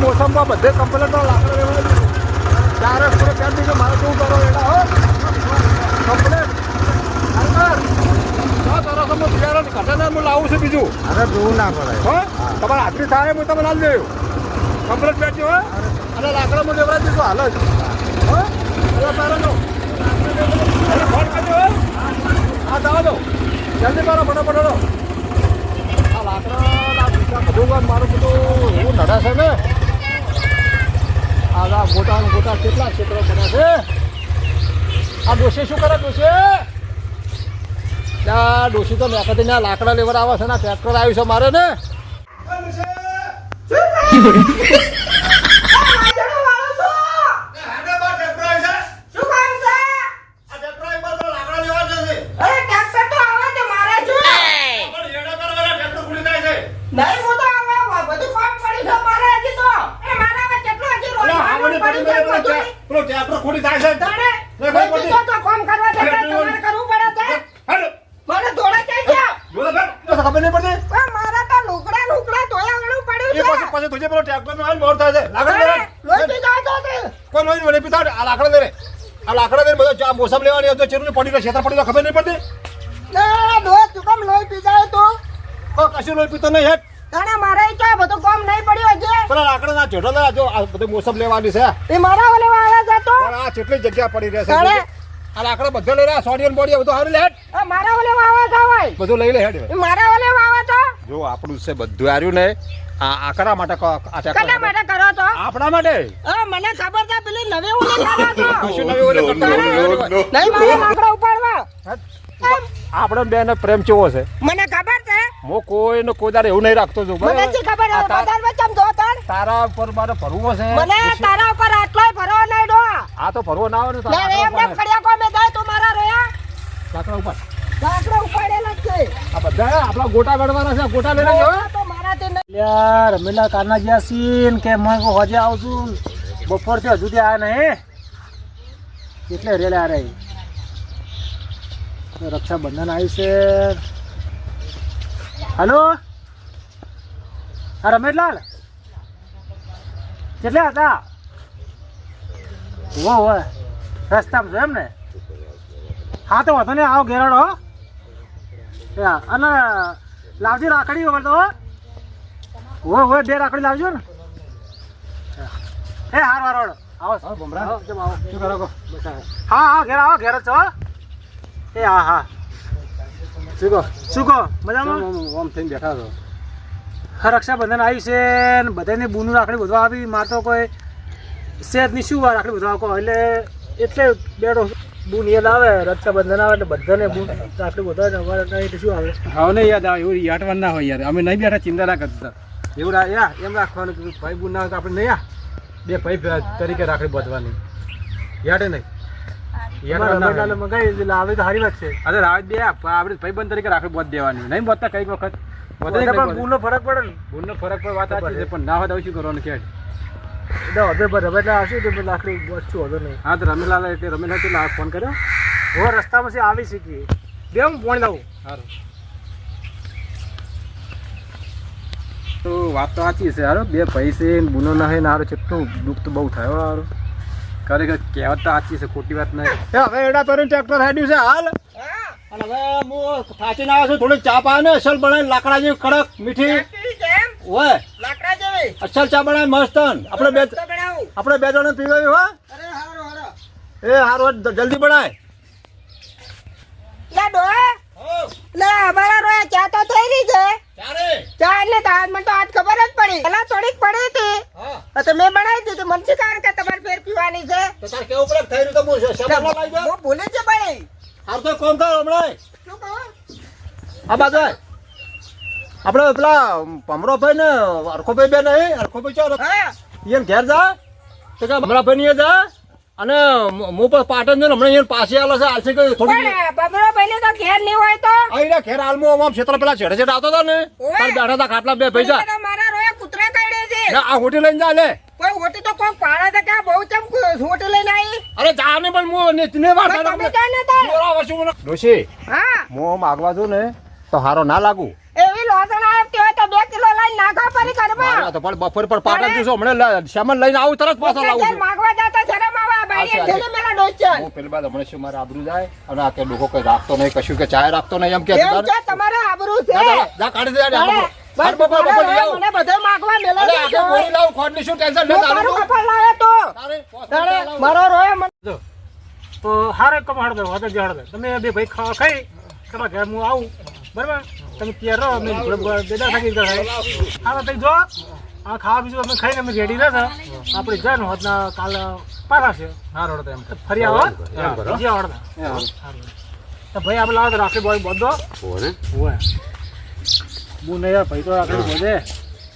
મોસમમાં બધે કમ્પ્લેટ લાકડા લેવા ચારે પૂરે ચાર દીધો મારે શું કરો એના હો. કમ્પ્લેટ. હું લાવું છું બીજું. અરે જોવું ના પડે. હો? તમારે હાથથી થાય હું તમે લાવી દેવું કમ્પ્લેટ બેઠી હો. અને લાકડા હું લેવડા દીધું. હાલ જ. હો? ફોન કરજો હો. જવા દો. જલ્દી મારો ફટાફટ આ લાકડા બીજા મારું બધું એવું નડાશે ને. આ ગોટા કેટલા ક્ષેત્રો પડ્યા છે? આ ડોશી શું કરે ડોશી? આ ડોશી તો મેકતી ના લાકડા લેવર આવે છે ને ટ્રેક્ટર આવ્યું છે મારે ને. ખબર નહીં પડતી? એ પછી પછી તુજે પેલો ટ્રેક્ટર નો મોર થાય છે. લાકડા તે કોઈ લોહી વળી પીતા આ લાકડા દે રે આ લાકડા દે બધો ચા મોસમ લેવાની હતો ચેરું પડી રહ્યો છેતર પડી તો ખબર નહીં પડતી? કોઈ કશું લોહી પીતો નહીં હેઠ. મારે કે બધું કોમ નહીં પડ્યો હજી. પેલા લાકડા ના ચેઠો લે જો આ બધું મોસમ લેવાની છે. એ મારા ઓલે વાળા જતો પણ આ કેટલી જગ્યા પડી રહેશે તારે? આ લાકડા બધો લઈ રહ્યા સોડિયન બોડી બધું હારું લે મારા ઓલે વાવા જવાય બધું લઈ લે હેડ મારા ઓલે વાવા તો જો આપણું છે બધું હાર્યું ને આ આકરા માટે ક- આ tractor કના માટે કરો તો? આપણા માટે? અ મને ખબર છે પેલી નવી ઓલે કરો તો શું નવી ઓલે કરતા હોય. નહીં મારા લાકડા ઉપાડવા. આપણો બેન પ્રેમ કેવો છે? મને ખબર છે. હું કોઈને કોઈ દાડે એવું નહીં રાખતો છું. મને ખબર? તા- બજારમાં ચમ જો તાર તારા ઉપર મારે ભરવું છે. મને તારા ઉપર આટલોય ભરો નહીં ડો આ તો ફરવો ના આવે ને તો એમ એમને લાકડા ખડિયા જાય તો મારા રોયા ઉપર. લાકડા ઉપાડેલા છે. આ બધા આપણા ગોટા ગળવાના છે ગોટા લઈને જો તો મારાથી નહીં યાર રમેલા કાના ગયા સીન કે મેં કો હજે આવશું. બપોરથી હજુ ત્યાં નહીં એટલે રેલા આ રહી. રક્ષાબંધન આવ્યું છે. હલો? હા રમેશલાલ? કેટલા હતા? હો હો રસ્તામાં છો એમ ને હા તો વાંધો નહીં આવો ઘેરાડો હો. હા, અને લાવજો રાખડી વગર તો હો. હોય બે રાખડી લાવજો ને. એ હાર હાર આવો. હા. આવો, આવો. શું કરો હા હા ઘેર આવો ઘેર છો હો? એ હા હા. શું કહો? શું કહો? મજામાં? ઓમ થઈને બેઠા છો. હા રક્ષાબંધન આવ્યું છે ને બધાને બૂનું રાખડી બધું આવી માર તો કોઈ સેજની શું વાર રાખડી બધું આવો એટલે એટલે બેડો બૂન યાદ આવે રક્ષાબંધન આવે એટલે બધાને બૂન રાખડી બધા અમારે ત્યાં શું આવે? હા નહીં યાદ આવે એવું યાદ ના હોય યાર. અમે નહીં બેઠા ચિંતા ના કરતા. એવું રા- યા એમ રાખવાનું કે ભાઈ બુન ના હોય તો આપણે નહીં આ બે ભાઈ તરીકે રાખડી બાંધવાની. યાદ નહીં? યાદ ના અમારે હોય. મંગાવી એટલે આવે તો સારી વાત છે. અરે રાત બે આ, ભાઈ બંધ તરીકે રાખડી બાંધી દેવાની. નહીં બાંધતા કંઈક વખત. બાંધે કે બધા નહીં પણ બૂનનો ફરક પડે ને. બાંધે? બુનનો ફરક પડે વાત પણ ના હોય શું કરવાનું કે એટલે હવે પર હવે આવશે તો લાકડી વસ્તુ હતો નહીં. હા તો રમેલાલ એટલે રમેલાલ કેટલા ફોન કર્યો? હવે રસ્તામાં છે આવી શીખી બે હું ફોન લાવું. સારું તો વાત તો સાચી છે હારો બે પૈસે છે ને બુનો ના હોય ને હારો કેટલું દુઃખ તો બહુ થયો હારો. ખરેખર કહેવત તો સાચી છે ખોટી વાત નહીં. એ હવે એડા તો ટ્રેક્ટર હેડ્યું છે હાલ. અને હવે હું થાચીને આવ્યો છું થોડી ચા પાવે ને અસલ બનાવી લાકડા જેવી કડક મીઠી. કેમ હોય અસલ ચા બનાવી મસ્ત આપણે બે આપણે બે જણ પીવાય હો. અરે હારો હારો. એ હારું જલ્દી બનાય. લે ડોહા. લે અમારા રોયા ચા તો થઈ રહી છે ચા એટલે તો આજ મને તો આજ ખબર જ પડી. પેલા થોડીક પડી હતી. હા. તો મેં બનાવી દીધી. મને શી કારણ કે તમારે ફેર પીવાની છે? તો તાર કેવું પડે? થઈ રહ્યું તો હું શેમાં લાવી હું ભૂલી જ પડી. હાર તો કોમ કરો હમણાં શું કહું? આ બાજુ. આપણે પેલા ભમરો ભાઈ ને અરખોભાઈ બે નહીં અરખોભાઈ ચો હા. એને ઘેર જા. તો કે ભમરા ભાઈ ને જા. અને હું પણ પાટણ જઈને હમણાં અહીંયા પાસે આલો છે આલસી કઈ થોડી પણ ભાઈ પહેલે તો ઘેર નહીં હોય તો? આઈરા ઘેર હાલમો આમ ક્ષેત્ર પેલા છેડે છેડે આવતો હતો ને. તાર બેઠા હતા ખાટલા બે ભાઈ જા. તો મારા રોયા કૂતરા કાઢે છે. ના, આ હોટી લઈને જા લે. કોઈ હોટી તો કોઈ પાડા તો કે આ બહુ ચમ હોટી લઈને આવી? અરે જા ને પણ હું ને ને વાર તમે ક્યાં નતા? ડોશી હા. હું માગવા આગવા ને તો હારો ના લાગુ. એવી લોસણ આવતી હોય તો બે કિલો લઈને નાખો પરી ઘરમાં. તો પણ બપોર પર પાટણ જઈશું હમણાં સામાન લઈને આવું તરત પાછો લાવું છું માગવા જાતા શરમ આવે વાત. ઠેલે મેલા ડોસ્યો. હું પેલી બાદ હમણે શું મારા આબરૂ જાય અને આ કે લોકો કઈ રાખતો નહીં કશું કે ચાય રાખતો નહીં એમ કે તમારે આબરૂ છે જા, કાઢી દે, આબરૂ બસ બપોર, બપોર લઈ મને બધે માગવા મેલો અરે, છે. આખી બોરી લાવું, ખોટની શું ટેન્શન લે, તારું તારું તો. કપાળ લાવ્યો તો. તારે. મારો રોયો મને તો હારે વાતો તમે બે ભાઈ ખાવા ખાઈ તમારા ઘર હું આવું બરાબર તમે રહો અમે બેદા થાકી ગયા હા તો તઈ જો આ ખાવા બીજું અમે ખાઈને અમે રેડી ના થા આપણે જાણ હોતના કાલ પાછા છે. હા રોડ તો એમ. ફરી આવો એમ કરો. બીજા વાળા તો ભાઈ આપણે લાવો તો રાખડી બોય બધો. હોય બુ નહીં યાર ભાઈ તો રાખડી બોલે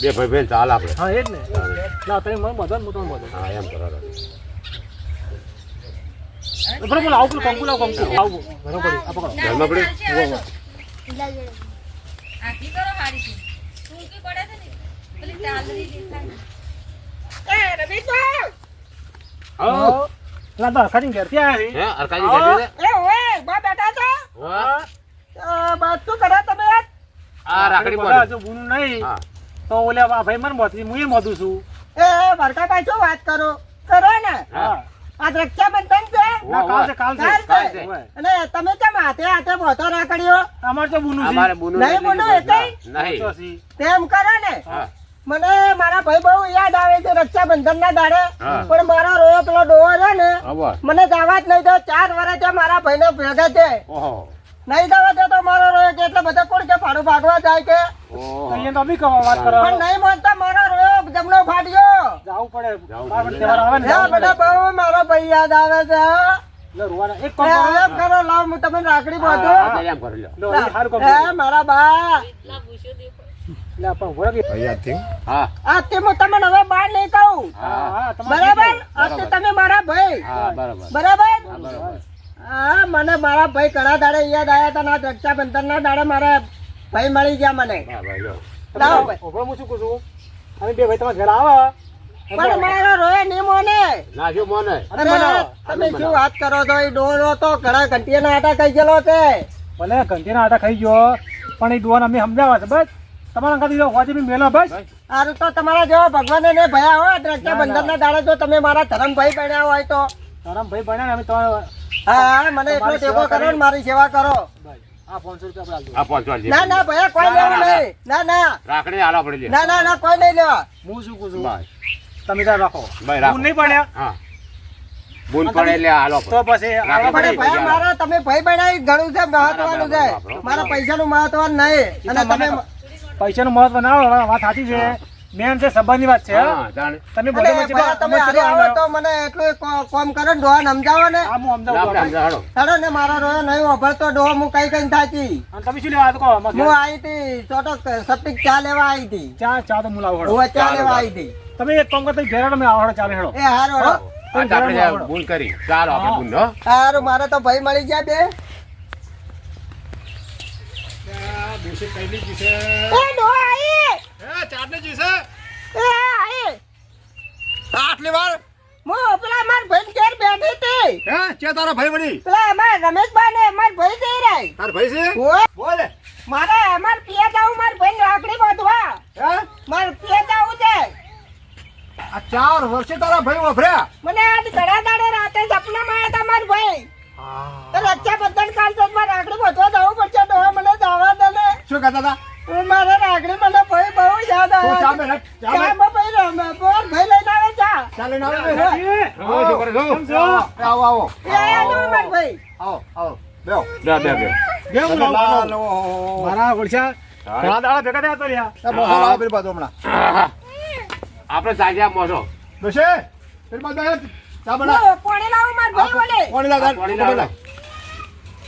બે ભાઈ બેન ચાલ આપણે. હા એ જ ને. ના તમે મને બધો હું તમને બધો. હા એમ કરો બરોબર આવું કંકુ લાવ કંકુ. આવું. બરોબર. આ પકડો. ઘરમાં પડી? આખી કરો હારી છે ટૂંકી પડે છે ને. પેલી ચાલરી દેખાય એ રમેશભાઈ હા. લાદા ખાલી ઘેરથી આવ્યા હે અરકાજી બેઠી છે? એ ઓય બા બેઠા છો? હા. બસ શું કરા તમે આ રાખડી બોલે જો ગુનું નહીં. તો ઓલે ભાઈ મને મોતી હું એ મોતું છું. એ વરકાભાઈ શું વાત કરો? કરો ને. હા. આ રક્ષાબંધન છે ના કાલ છે કાલ છે કાલ કાલ છે છે. અને તમે કેમ હાથે હાથે બોતો રાખડ્યો અમાર તો ગુનું અમારે છે નહીં. બોલું નહીં તેમ કરો ને. મને મારા ભાઈ બહુ યાદ આવે છે રક્ષાબંધન ના દાડે પણ મારો રોયો પેલો ડોહો છે ને મને જવા જ નહીં દો. ચાર વર્ષ મારા ભાઈ ને ભેગા છે. ઓહો. નહીં જવા દે તો મારો રોયો કે એટલે બધા કોણ કે ફાડું ફાડવા જાય કે? તો પણ નહીં માનતા મારો રોયો જમણો ફાટ્યો. જાવું પડે. તહેવાર આવે ને? બધા બહુ મારો ભાઈ યાદ આવે છે હા. એક કામ કરો. લાવ હું તમને રાખડી બાંધો. આ એમ કરી લો લો, એ હારું કામ હે કર્યું. મારા બા. લે પણ ઊભો રહો કે. હા આજથી હું તમને હવે બહાર નહીં કહું. હા. હા તમારે બરાબર? આજથી તમે મારા ભાઈ. બરાબર. બરાબર? હા મને મારા ભાઈ ઘણા દાડે યાદ આવ્યા હતા ના રક્ષાબંધન ના દાડે મારા ભાઈ મળી ગયા મને. હા શું કહું છું? અમે બે ભાઈ તમારા ઘર આવો. પણ મારો રોય નહીં મોને ના. જો મોને. અરે મને તમે શું વાત કરો છો? એ ડોરો તો ઘણા ઘંટીના આટા ખાઈ ગયેલો છે. ભલે ઘંટીના આટા ખાઈ ગયો પણ એ દુવાન અમે સમજાવવા છે. બસ તમારા કાંઈ દીધો હોજે મેલા બસ. સારું તો તમારા જેવા ભગવાને ને ભયા હોય રક્ષાબંધન ના દાડે જો તમે મારા ધરમભાઈ બન્યા હોય તો. ધરમભાઈ ભાઈ બન્યા ને અમે તો હા મને એટલો ટેકો સેવા કરો ને મારી સેવા કરો. દે. ના ના ભયા કોઈ લેવું નહીં. ના ના. રાખડી હાલો પડી ના ના ના કોઈ નહીં લેવા હું શું કહું છું? ભાઈ તમે ત્યાં રાખો. ભાઈ નહીં પડ્યા હા. બુન પડે એટલે હાલો તો પછી. પડે મારા તમે ભાઈ બનાવી ઘણું છે મહત્વનું છે. બરાબર, બરાબર. મારા પૈસાનું મહત્વ નહીં. અને તમે પૈસાનું મહત્વ ના હોય વાત સાચી છે. મેન છે સંબંધની વાત છે હા? હા જાણે તમે બોલો તમે આરે આવો તો મને એટલું કોમ કરો ને ડોહા સમજાવો ને હા હું સમજાવો હેડો ને મારા રોયો નહીં વાપરતો ડોહો હું કઈ કઈ થાકી અને તમે શું લેવા આવો તો કહો હું. આવી હતી ચોટક સપ્તિક ચા લેવા આવી હતી ચા ચા તો હું લાવું હું ચા લેવા આવી હતી તમે એક કોમ કરતા ઘેર મે મેં આવો હેડો, ચાલે હેડો એ હારો હેડો. આ આપણે ભૂલ કરી ચાલો આપણે ભૂલ હો હારું મારે તો ભાઈ મળી ગયા બે એ ડોહા આવી ચાટણી જીસે એ આવી આટલી વાર? હું પેલા માર ભાઈ ઘેર બેઠી હતી. હે કે તારા ભાઈ વળી? પેલા અમાર રમેશભાઈ ને અમાર ભાઈ જઈ રહી તાર ભાઈ છે? બોલે. મારે અમાર પિયા જાવું માર ભાઈ રાખડી બાંધવા. હે? માર પિયા જાવું છે. આ ચાર વર્ષે તારા ભાઈ વફર્યા મને આજ ઘણા દાડે રાતે સપનામાં આવ્યા હતા માર ભાઈ તો રક્ષાબંધન કાલ તો મારે રાખડી બાંધવા જવું પડશે ડોહા મને જવા દે ને શું કહેતા હતા હું મારે રાખડી મને ભાઈ બહુ યાદ તું આવે ચામે હેઠ, ચામે. ચામાં ભાઈ રમે બોલ ભાઈ લઈને આવે ચા ચાલે ના આવે. કેમ? આવો આવો. એ આવો માર ભાઈ. આવો આવો. બેહો. બે બે બે. હું લાવું. મારા ઓળખ્યા ઘણા દાડા ભેગા થયા તો રહ્યા મોહો લાવો પેલી બાજુ હમણાં. આપણે જાગ્યા મોસો. ડોશી, પેલી બાજુ ચા બના. પાણી લાવું માર ભાઈ બોલે પાણી લાવ, પાણી લાવ.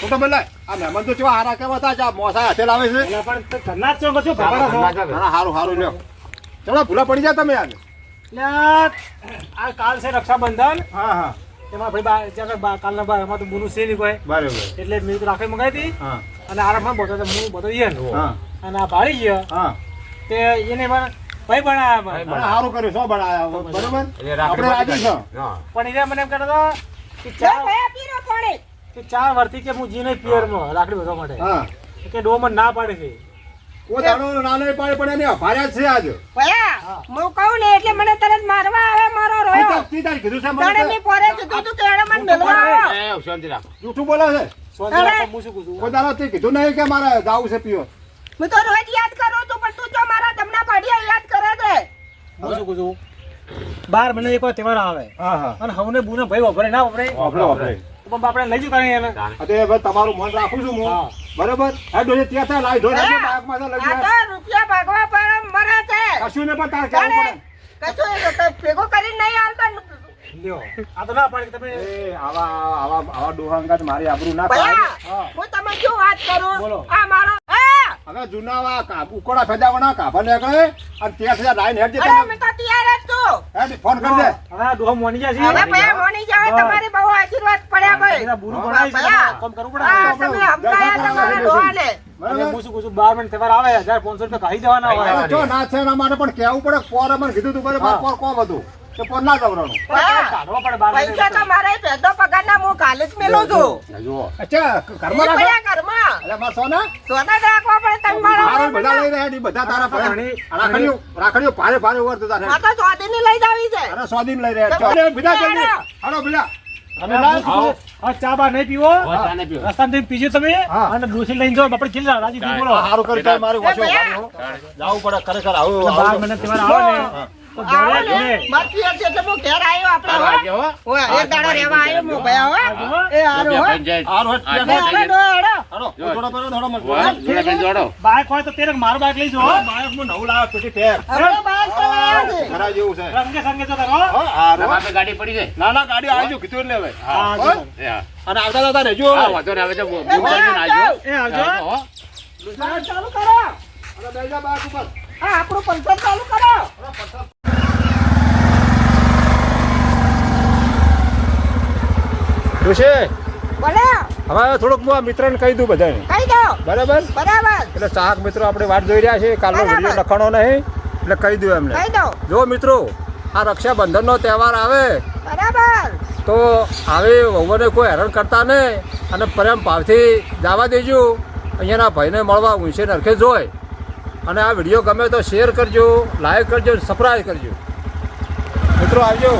ફોટો બનાય. આ મહેમાન તો કેવા હારા કેવા હતા, મોસા હાથે લાવે છે. પણ તે ઘરના છો છો? ના, હારું હારું લ્યો. ચલો ભૂલા પડી જાય તમે આજે આ કાલ છે રક્ષાબંધન. હા હા. એમાં ભાઈ બા- જ્યાં બા- કાલના બા એમાં તો બુનું છે નહીં કોઈ. બરાબર. એટલે મેં તો રાખડી મંગાવી હતી. અને આરામમાં બધો હું બધો ઈ હા. અને આ ભાળી ગયો. હા. તે એને પણ ભાઈ બનાવ્યા સારું કર્યું શું બનાયા. બરોબર? એટલે આપણે રાજી રાખડી છો? પણ એને મને એમ કહેતો હતો કે ચા કે ચાર વર્તી કે હું જીને પિયરમાં રાખડી બધા માટે? હા. કે ડોમન ના પાડે હતી કોઈ દાડો ના પાડે પણ એને અભાર્યા છે આજ. ભયા હું. કહું ને એટલે મને તરત મારવા આવે મારો રોયો. તી તારી કીધું છે મને તાણે પોરે કીધું તું કે એને મને મેળવા આવો. એ શાંતિ રાખો. જૂઠું બોલે છે? સોંધી રાખો, હું શું કહું છું? દાડો તે કીધું નહીં કે મારે જાવું છે પીવો? હું તો રોજ યાદ કરું છું પણ તું જો મારા તમને પાડિયા યાદ કરે છે. હું. શું કહું બાર મહિને એક વાર તહેવાર આવે. અને હવને બુને ભાઈ વપરાય ના વપરાય વપરાય વાપરે. તો લઈ તો એ ભાઈ તમારું મન રાખું છું હા. બરોબર? હા ડોલે ત્યાં થાય લાઈ નાખજો, ભયા, બાઇકમાં તો લઈ આ તો રૂપિયા ભાગવા પર મરે છે. કશું ને પણ તાર કહેવું પડે. કશું એ તો ભેગો કરીને નહીં આવતો લ્યો આ તો ના પાડી તમે એ આવા આવા આવા ડોહાંગા તો મારી આબરૂ ના કાઢે. હું. તમે શું વાત કરું? બોલો. આ મારો હા હવે જૂના આવા કા- ઉકોડા ફેજાવાના કાભા નીકળે અને ત્યાં સુધી લાઈન હેડ જતા મેં તો હેડ ફોન હવે મોની જાય હવે ભયા મોની જાવ હા. બહુ આશીર્વાદ પડ્યા ભાઈ. પેલા બુરું ભણાય છે, કામ કરવું પડે. હા તમે સમજાયા તમારા ડોહાને. અને હું શું કહું છું બાર તહેવાર આવે હજાર પાંચસો રૂપિયા ખાઈ જવાના હોય. જો ના છે એના માટે પણ કેવું પડે પોરે મને કીધું તું હા. પોર કોમ હતું. ના જવરાનું ભયા, કાઢવા પડે બાર મહિને પૈસા તો મારા પહેલો પગારના હું કાલે જ મેલું છું. અચ્છા રાખો ઘરમાં એટલે સોના સોના જ રાખવા પડે તમે મારો બધા લઈ રહ્યા ઈ બધા તારા પર રાખડીઓ રાખડીઓ ભારે ભારે વર્ત તારે આ તો ચોધીની લઈ જાવી છે. અરે સ્વાધીન લઈ રહ્યા છો. અરે જલ્દી હાલો બીજા અને હું શું કહું છું? આ ચા બા નહીં પીવો. રસ્તા જઈને પીજો તમે. અને ડોસી લઈને જાઓ આપણે ખીલ રાજી થી બોલો. સારું કરી તો મારી. જાવું પડે ખરેખર આવું બાર ને. તો ઘરે ને. ઘરે. મારથી એક એટલે હું ઘેર આવ્યો આપણે ચાલો હો. આવજો, હો. ઓય, એક દાડો રહેવા આવ્યો હું ભયા હો. એ હારું હો. પંચાયત. હારું હેડ, બાઈક હોય તો તેરે મારું બાઈક લઈ હા, બાઈકમાં નવું પેટી ફેર. છે. જેવું છે. રંગે સંગે તો ગાડી પડી જાય ના ના ગાડી આવી જો કીધું એટલે હવે. હા, હો? જો. અને આવતા જતા રહેજો વાંધો નહીં, હવે તો બુક કરીને આવજો. એ આવજો. આવજો, હો. બહાર ચાલુ કરો. અને બેસી બાઈક ઉપર. હા આપણું પંચર ચાલુ કરો. ઋષિ, બોલો. હવે થોડુંક હું આ મિત્રને કહી દઉં બધાને. કહી દો. બરાબર? બરાબર. એટલે ચાહક મિત્રો આપણે વાટ જોઈ રહ્યા છે કાલનો વીડિયો લખવાનો નહીં. એટલે કહી દઉં એમને. કહી દો. જો મિત્રો આ રક્ષાબંધનનો તહેવાર આવે બરાબર. તો આવી વહુને કોઈ હેરાન કરતા નહીં અને પ્રેમ ભાવથી જવા દેજો. અહીંયાના ભાઈને મળવા ઊંચે નરખે જોઈ અને આ વીડિયો ગમે તો શેર કરજો લાઈક કરજો સબસ્ક્રાઈબ કરજો. મિત્રો આવજો.